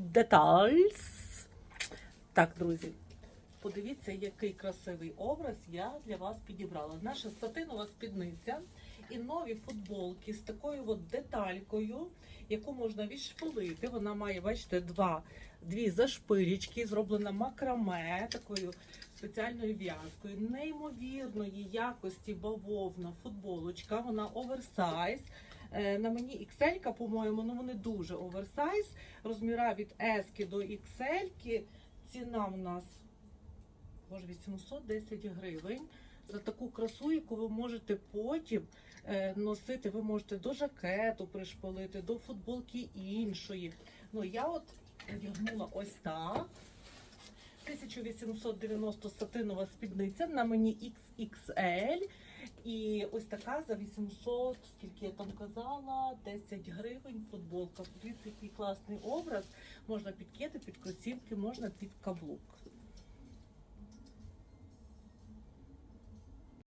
Details. Так, друзі, подивіться, який красивий образ я для вас підібрала. Наша сатинова спідниця і нові футболки з такою от деталькою, яку можна відшпилити. Вона має, бачите, два, дві зашпирічки, зроблена макраме, такою спеціальною в'язкою, неймовірної якості бавовна футболочка. Вона оверсайз. Е, На мені XL, по-моєму, ну вони дуже оверсайз. Розміра від S до XL. Ціна в нас боже, 810 гривень. За таку красу, яку ви можете потім е, носити, ви можете до жакету пришпалити, до футболки іншої. Ну, я от одягнула ось так. 1890 сатинова спідниця на мені XXL. І ось така за 800, скільки я там казала, 10 гривень футболка. Подивіться, який класний образ. Можна під кеди, під кросівки, можна під каблук.